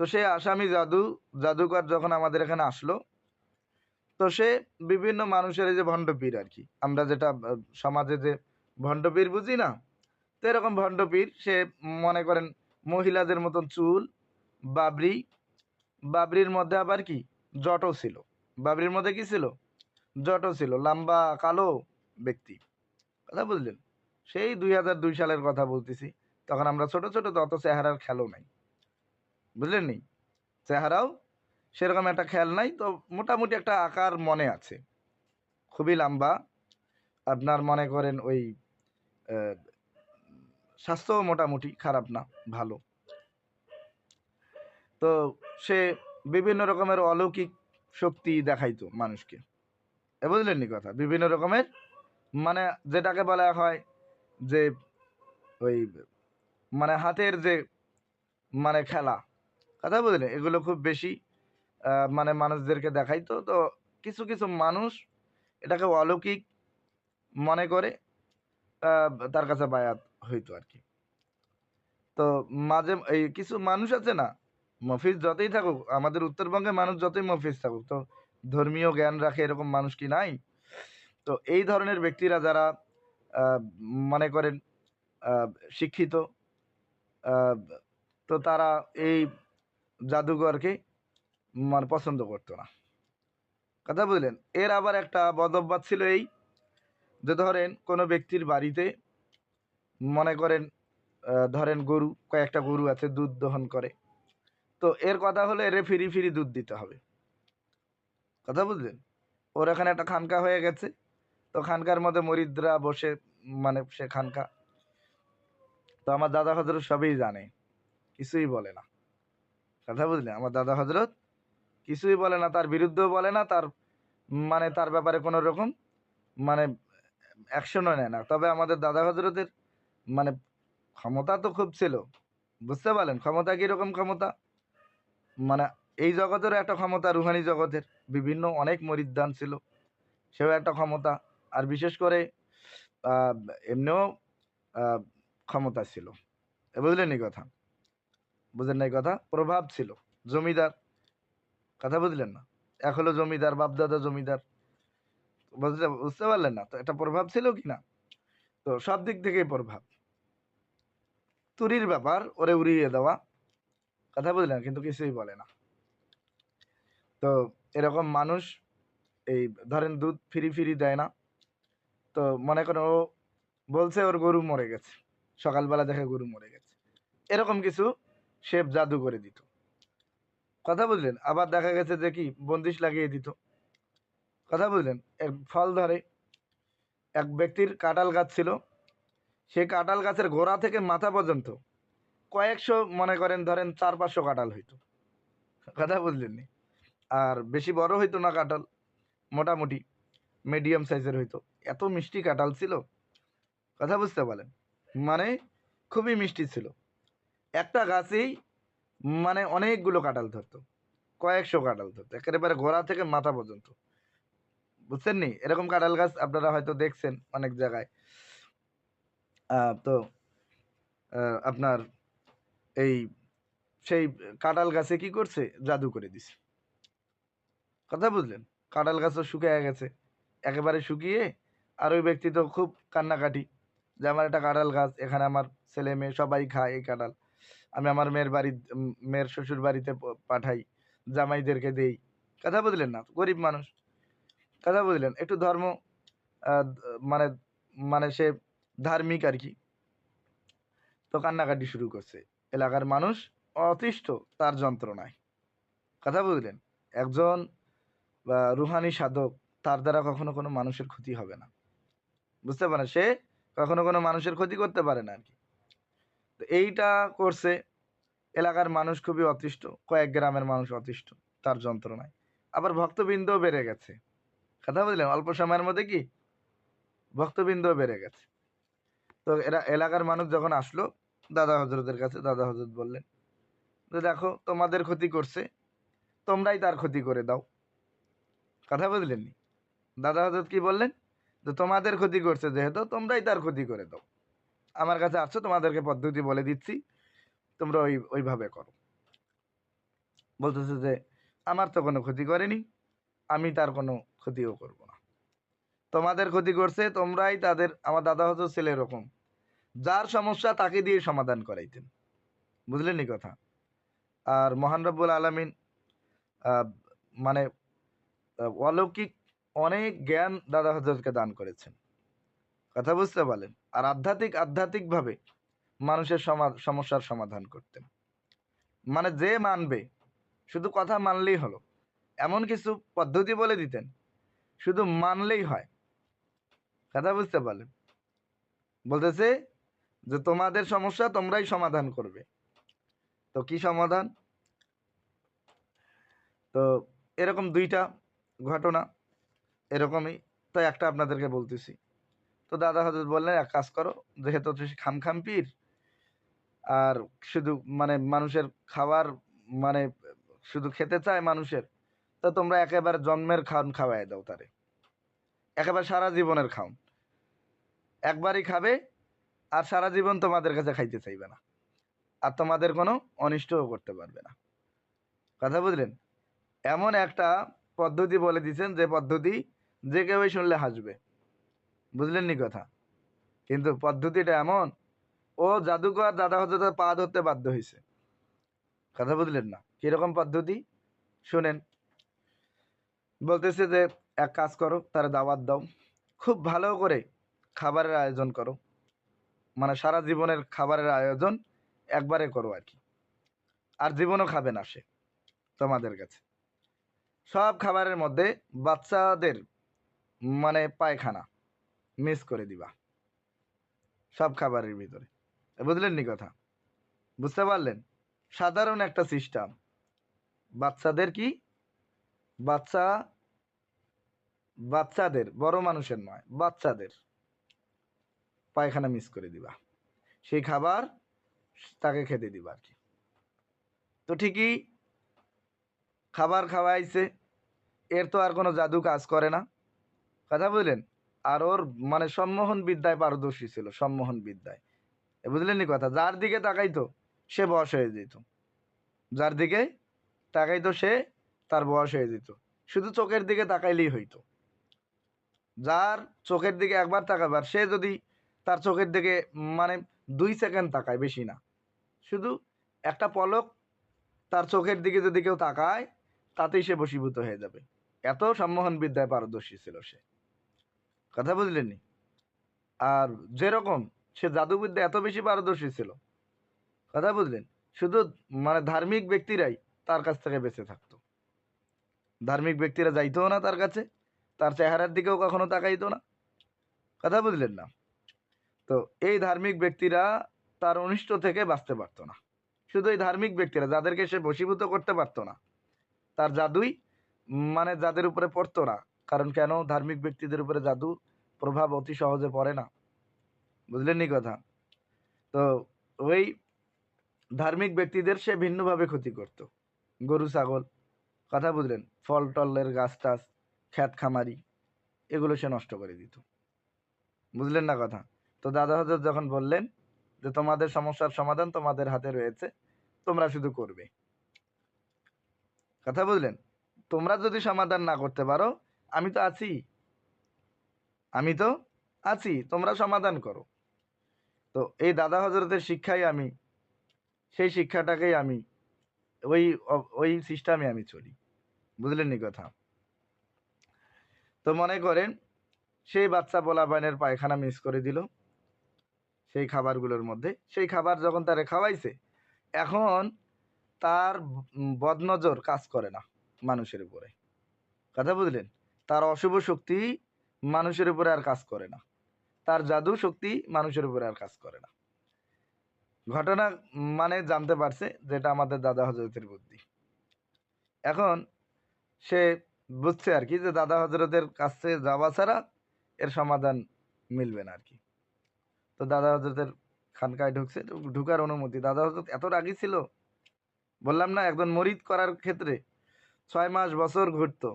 তো সে আসামি জাদু, জাদুকর যখন আমাদের এখানে আসলো, তো সে বিভিন্ন মানুষের এই যে ভণ্ডপীর আর কি, আমরা যেটা সমাজে যে ভণ্ডপীর বুঝি না, তো এরকম ভণ্ডপীর সে মনে করেন মহিলাদের মতন চুল, বাবরি, বাবরির মধ্যে আবার কি, জটও ছিল। বাবরির মধ্যে কি ছিল? জটও ছিল, লম্বা, কালো ব্যক্তি। কথা বুঝলেন? সেই দুই হাজার দুই সালের কথা বলতেছি, তখন আমরা ছোট ছোট তত চেহারার খেলো নাই। বুঝলেন চেহারাও সেরকম একটা খেয়াল নাই, তো মোটামুটি একটা আকার মনে আছে। খুবই লম্বা। আপনার মনে করেন ওই স্বাস্থ্য মোটামুটি খারাপ না, ভালো। তো সে বিভিন্ন রকমের অলৌকিক শক্তি দেখাইতো মানুষকে। বুঝলেন নি কথা? বিভিন্ন রকমের মানে যেটাকে বলা হয় যে ওই মানে হাতের যে মানে খেলা কথা বুঝলেন এগুলো খুব বেশি মানে মানুষদেরকে দেখাইতো তো কিছু কিছু মানুষ এটাকে অলৌকিক মনে করে তার কাছে বায়াত হইতো আর কি। তো মাঝে, এই কিছু মানুষ আছে না, মফিজ যতই থাকুক, আমাদের উত্তরবঙ্গে মানুষ যতই মফিজ থাকুক, তো ধর্মীয় জ্ঞান রাখে এরকম মানুষ কি নাই? তো এই ধরনের ব্যক্তিরা যারা মনে করেন শিক্ষিত তো তারা এই জাদুঘরকে মানে পছন্দ করতো না। কথা বুঝলেন? এর আবার একটা বদভ্যাস ছিল এই যে ধরেন কোনো ব্যক্তির বাড়িতে মনে করেন ধরেন গরু, কয়েকটা গরু আছে, দুধ দহন করে। তো এর কথা হলো এরে ফিরি ফিরি দুধ দিতে হবে। কথা বুঝলেন? ওর এখানে একটা খানকা হয়ে গেছে। তো খানকার মধ্যে মরিদ্রা বসে মানে সে খানকা। তো আমার দাদা হজরত সবই জানে, কিছুই বলে না। কথা বুঝলেন আমার দাদা হজরত কিছুই বলে না, তার বিরুদ্ধেও বলে না, তার মানে তার ব্যাপারে কোনো রকম মানে অ্যাকশনও নেয় না। তবে আমাদের দাদা হজরতের মানে ক্ষমতা তো খুব ছিল, বুঝতে পারলেন? ক্ষমতা কীরকম ক্ষমতা? মানে এই জগতেরও একটা ক্ষমতা, রুহানি জগতের। বিভিন্ন অনেক মরিদ্দান ছিল, সেও একটা ক্ষমতা। আর বিশেষ করে এমনিও ক্ষমতা ছিল। বুঝলেন এই কথা। বুঝলেন না এই কথা? প্রভাব ছিল। জমিদার। কথা বুঝলেন না? এক হলো জমিদার, বাপদাদা জমিদার। বুঝতে বুঝতে পারলেন না? তো একটা প্রভাব ছিল কি না? তো সব দিক থেকেই প্রভাব। তুরির ব্যাপার, ওরে উড়িয়ে দেওয়া। কথা বুঝলেন, কিন্তু কিছুই বলে না। তো এরকম মানুষ, এই ধরেন দুধ ফিরি ফিরি দেয় না। তো মনে করেন ও বলছে ওর গরু মরে গেছে। সকালবেলা দেখে গরু মরে গেছে। এরকম কিছু শেপ জাদু করে দিত। কথা বুঝলেন? আবার দেখা গেছে যে কি, বন্দিশ লাগিয়ে দিত। কথা বুঝলেন? এক ফল ধরে, এক ব্যক্তির কাঁঠাল গাছ ছিল। সেই কাঁঠাল গাছের গোড়া থেকে মাথা পর্যন্ত কয়েকশো, মনে করেন, ধরেন চার, পাঁচশো কাঁঠাল হইতো। কথা বুঝলেন নি আর বেশি বড় হইতো না কাঁঠাল, মোটামুটি মিডিয়াম সাইজের হইতো। এত মিষ্টি কাঁঠাল ছিল। কথা বুঝতে পারেন মানে খুবই মিষ্টি ছিল। একটা গাছেই মানে অনেকগুলো কাঁঠাল ধরতো, কয়েকশো কাঁঠাল ধরতো, একেবারে গোড়া থেকে মাথা পর্যন্ত। বুঝছেন নি? এরকম কাঁঠাল গাছ আপনারা হয়তো দেখছেন অনেক জায়গায়। তো আপনার এই সেই কাঁঠাল গাছে কি করছে? জাদু করে দিছে। কথা বুঝলেন? কাঁঠাল গাছও শুকিয়ে গেছে। একেবারে শুকিয়ে আর ওই ব্যক্তি তো খুব কান্নাকাটি যে, আমার একটা কাঁঠাল গাছ, এখানে আমার ছেলে মেয়ে সবাই খায় এই কাঁঠাল। আমি আমার মেয়ের বাড়ি মেয়ের শ্বশুর বাড়িতে পাঠাই, জামাইদেরকে দেই। কথা বুঝলেন না, গরিব মানুষ। কথা বুঝলেন একটু ধর্ম মানে মানে সে ধার্মিক আর কি। তো কান্নাকাটি শুরু করছে। এলাকার মানুষ অতিষ্ঠ, তার যন্ত্রণায়। কথা বুঝলেন একজন রুহানি সাধক, তার দ্বারা কখনো কোনো মানুষের ক্ষতি হবে না। বুঝতে পারেন, সে কখনো কোনো মানুষের ক্ষতি করতে পারে না আর কি। তো এইটা করছে এলাকার মানুষ খুবই অতিষ্ঠ, কয়েক গ্রামের মানুষ অতিষ্ঠ তার যন্ত্রণায়। আবার ভক্তবৃন্দও বেড়ে গেছে। কথা বুঝলেন? অল্প সময়ের মধ্যে কি? ভক্তবৃন্দও বেড়ে গেছে। তো এরা, এলাকার মানুষ যখন আসলো, দাদা হজরতের কাছে, দাদা হজরত বললেন, যে দেখো, তোমাদের ক্ষতি করছে, তোমরাই তার ক্ষতি করে দাও। কথা বুঝলেন নি দাদা হজরত কি বললেন? যে তোমাদের ক্ষতি করছে যেহেতু, তোমরাই তার ক্ষতি করে দাও। আমার কাছে আসছো, তোমাদেরকে পদ্ধতি বলে দিচ্ছি। তোমরা ওই, ওইভাবে করো। বলতেছে যে, আমার তো কোনো ক্ষতি করেনি, আমি তার কোনো ক্ষতিও করব না। তোমাদের ক্ষতি করছে, তোমরাই তাদের, আমার দাদা হতো ছেলে এরকম। যার সমস্যা তাকে দিয়ে সমাধান করাইতেন। বুঝলেন নি কথা? আর মহান রব্বুল আলমিন মানে অলৌকিক অনেক জ্ঞান দাদা হজরতকে দান করেছেন। কথা বুঝতে পারলেন? আর আধ্যাত্মিক, আধ্যাত্মিকভাবে মানুষের সমা- সমস্যার সমাধান করতেন। মানে যে মানবে, শুধু কথা মানলেই হলো। এমন কিছু পদ্ধতি বলে দিতেন, শুধু মানলেই হয়। কথা বুঝতে পারলেন? বলতেছে যে, তোমাদের সমস্যা তোমরাই সমাধান করবে। তো কি সমাধান? তো এরকম দুইটা ঘটনা, এরকমই। তো একটা আপনাদেরকে বলতেছি। তো দাদা হজরত বললেন, এক কাজ করো, যেহেতু তুই খাম খাম পীর, আর শুধু মানে মানুষের খাবার মানে শুধু খেতে চায় মানুষের, তো তোমরা একেবারে জন্মের খাওন খাওয়াই দাও তারে। একেবারে সারা জীবনের খাওন। একবারই খাবে, আর সারা জীবন তোমাদের কাছে খাইতে চাইবে না। আর তোমাদের কোনো অনিষ্টও করতে পারবে না। কথা বুঝলেন? এমন একটা পদ্ধতি বলে দিয়েছেন, যে পদ্ধতি যে কেউই শুনলে হাসবে। বুঝলেন নি কথা? কিন্তু পদ্ধতিটা এমন, ও জাদুকর দাদা হতে পা ধরতে বাধ্য হয়েছে কথা বুঝলেন না? কীরকম পদ্ধতি? শুনেন, বলতেছে যে, এক কাজ করো, তারা দাওয়াত দাও। খুব ভালো করে খাবারের আয়োজন করো। মানে সারা জীবনের খাবারের আয়োজন একবারে করো আর কি। আর জীবনও খাবে না সে, তোমাদের কাছে। সব খাবারের মধ্যে বাচ্চাদের মানে পায়খানা। মিস করে দিবা। সব খাবারের ভিতরে। বুঝলেন নি কথা? বুঝতে পারলেন? সাধারণ একটা সিস্টেম বাচ্চাদের কি? বাচ্চা, বাচ্চাদের, বড় মানুষের নয়, বাচ্চাদের পায়খানা মিস করে দিবা। সেই খাবার তাকে খেতে দিবা আর কি। তো ঠিকই খাবার খাওয়াইছে, এর তো আর কোনো জাদু কাজ করে না। কথা বুঝলেন আর ওর মানে সম্মোহন বিদ্যায় পারদর্শী ছিল, সম্মোহন বিদ্যায়। বুঝলেন কথা? যার দিকে তাকাইতো, সে বয়স হয়ে যেত। যার দিকে তাকাইতো, সে তার বয়স হয়ে যেত। শুধু চোখের দিকে তাকাইলেই হইতো। যার চোখের দিকে একবার তাকাবার, সে যদি তার চোখের দিকে মানে দুই সেকেন্ড তাকায়, বেশি না। শুধু একটা পলক তার চোখের দিকে যদি কেউ তাকায়, তাতেই সে বশীভূত হয়ে যাবে। এত সম্মোহন বিদ্যায় পারদর্শী ছিল সে। কথা বুঝলেন? আর যেরকম সে জাদুবিদ্যা এত বেশি পারদর্শী ছিল, কথা বুঝলেন? শুধু মানে ধার্মিক ব্যক্তিরাই তার কাছ থেকে বেঁচে থাকতো। ধার্মিক ব্যক্তিরা যাইতও না তার কাছে, তার চেহারার দিকেও কখনো তাকাইতো না, কথা বুঝলেন না? তো এই ধার্মিক ব্যক্তিরা তার অনিষ্ট থেকে বাঁচতে পারতো না। শুধু এই ধার্মিক ব্যক্তিরা, যাদেরকে সে বশীভূত করতে পারতো না, তার জাদুই মানে যাদের উপরে পড়তো না কারণ কেন ধার্মিক ব্যক্তিদের উপরে জাদু প্রভাব অতি সহজে পড়ে না? বুঝলেন নি কথা? তো ওই ধার্মিক ব্যক্তিদের সে ভিন্নভাবে ক্ষতি করত। গরু, ছাগল, কথা বুঝলেন? ফল, টলের গাছ, টাছ, খ্যাত খামারি, এগুলো সে নষ্ট করে দিত। বুঝলেন না কথা? তো দাদা হজরত যখন বললেন যে, তোমাদের সমস্যার সমাধান তোমাদের হাতে রয়েছে, তোমরা শুধু করবে। কথা বুঝলেন? তোমরা যদি সমাধান না করতে পারো আমি তো আছি। আমি তো আছি, তোমরা সমাধান করো। তো এই দাদা হজরতের শিক্ষাই আমি, সেই শিক্ষাটাকেই আমি, ওই ওই সিস্টেমে আমি চলি। বুঝলেন নি কথা? তো মনে করেন, সেই বাচ্চা পোলাপাইনের পায়খানা মিস করে দিল। সেই খাবারগুলোর মধ্যে, সেই খাবার যখন তারে খাওয়াইছে, এখন তার বদনজর কাজ করে না মানুষের উপরে। কথা বুঝলেন? তার অশুভ শক্তি মানুষের উপরে আর কাজ করে না। তার জাদু শক্তি মানুষের উপরে আর কাজ করে না। ঘটনা মানে জানতে পারছে যেটা আমাদের দাদা হজরতের বুদ্ধি। এখন সে বুঝছে আর কি যে দাদা হজরতের কাছে যাওয়া ছাড়া এর সমাধান মিলবে না আর কি। তো দাদা হজরতের খানকায় ঢুকছে, ঢুকার অনুমতি। দাদা হজরত এত রাগি ছিল, বললাম না একজন মরিদ করার ক্ষেত্রে ছয় মাস বছর ঘুরতো।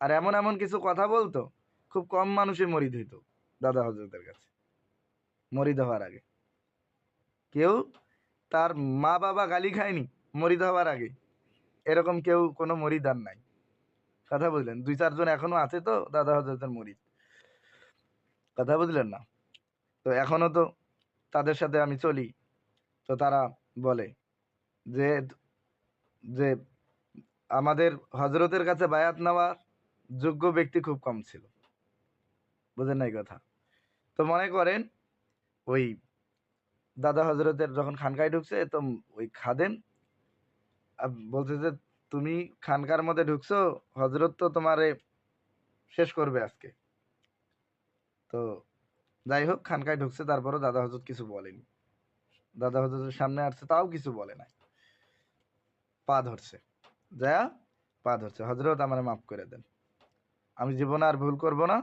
আর এমন এমন কিছু কথা বলতো, খুব কম মানুষই মরিদ হইতো দাদা হজরতের কাছে, মরিদ হওয়ার আগে। কেউ তার মা বাবা গালি খায়নি, মরিদ হওয়ার আগে। এরকম কেউ কোনো মরিদান নাই। কথা বুঝলেন? দুই চারজন এখনও আছে তো, দাদা হজরতের মরিদ। কথা বুঝলেন না? তো এখনও তো তাদের সাথে আমি চলি। তো তারা বলে যে যে আমাদের হজরতের কাছে বায়াত নেওয়ার যোগ্য ব্যক্তি খুব কম ছিল। বুঝেন নাই কথা? তো মনে করেন, ওই দাদা হজরতের যখন খানকায় ঢুকছে, তো ওই খাদেন বলছে যে, তুমি খানকার মধ্যে ঢুকছো হজরত তো তোমারে শেষ করবে আজকে। তো যাই হোক, খানকায় ঢুকছে, তারপরও দাদা হজরত কিছু বলেনি। দাদা হজরতের সামনে আসছে, তাও কিছু বলে নাই। পা ধরছে। যা পা ধরছে। হজরত আমার মাফ করে দেন। আমি জীবনে আর ভুল করব না,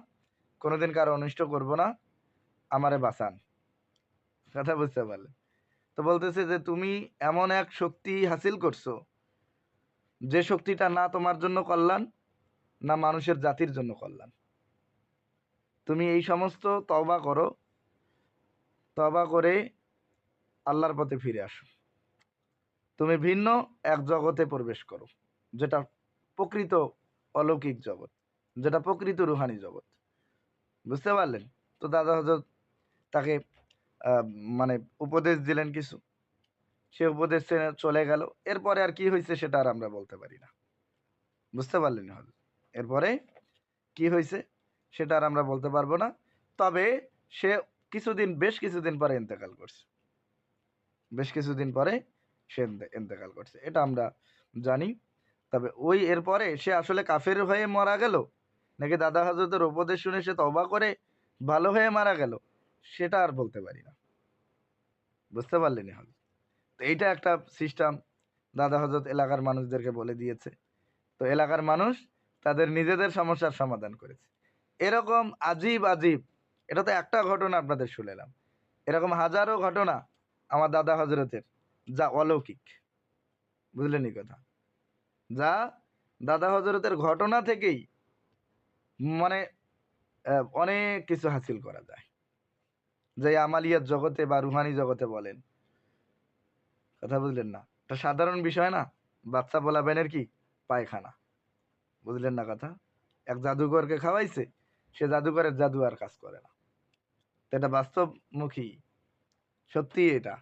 কোনোদিন কারও অনিষ্ট করব না, আমারে বাঁচান। কথা বুঝতে পারলে। তো বলতেছে যে, তুমি এমন এক শক্তি হাসিল করছ, যে শক্তিটা না তোমার জন্য কল্যাণ, না মানুষের জাতির জন্য কল্যাণ। তুমি এই সমস্ত তবা করো তবা করে আল্লাহর পথে ফিরে আসো। তুমি ভিন্ন এক জগতে প্রবেশ করো, যেটা প্রকৃত অলৌকিক জগৎ। যেটা প্রকৃত রুহানি জগৎ। বুঝতে পারলেন? তো দাদা হজরত তাকে মানে উপদেশ দিলেন কিছু। সে উপদেশ চলে গেল। এরপরে আর কি হয়েছে সেটা আর আমরা বলতে পারি না। বুঝতে পারলেন হজরত এরপরে কি হয়েছে সেটা আর আমরা বলতে পারব না। তবে সে কিছুদিন, বেশ কিছুদিন পরে ইন্তেকাল করছে। বেশ কিছুদিন পরে সে ইন্তে- ইন্তেকাল করছে। এটা আমরা জানি। তবে ওই এরপরে সে আসলে কাফের হয়ে মারা গেল। নাকি দাদা হাজরতের উপদেশ শুনে সে তবা করে ভালো হয়ে মারা গেল? সেটা আর বলতে পারি না। বুঝতে পারলেনি হল তো এইটা একটা সিস্টেম দাদা হজরত এলাকার মানুষদেরকে বলে দিয়েছে। তো এলাকার মানুষ তাদের নিজেদের সমস্যার সমাধান করেছে। এরকম আজীব আজীব, এটা তো একটা ঘটনা আপনাদের শুনেলাম এরকম হাজারো ঘটনা আমার দাদা হজরতের যা অলৌকিক। বুঝলেন কথা? যা দাদা হজরতের ঘটনা থেকেই মানে অনেক কিছু হাসিল করা যায়। যে আমালিয়াত জগতে বা রুহানি জগতে বলেন, কথা বুঝলেন না? এটা সাধারণ বিষয় না? বাচ্চা বলাবেনের কি? পায়খানা। বুঝলেন না কথা? এক জাদুঘরকে খাওয়াইছে, সে জাদুঘরের জাদু আর কাজ করে না। এটা বাস্তবমুখী। সত্যি এটা।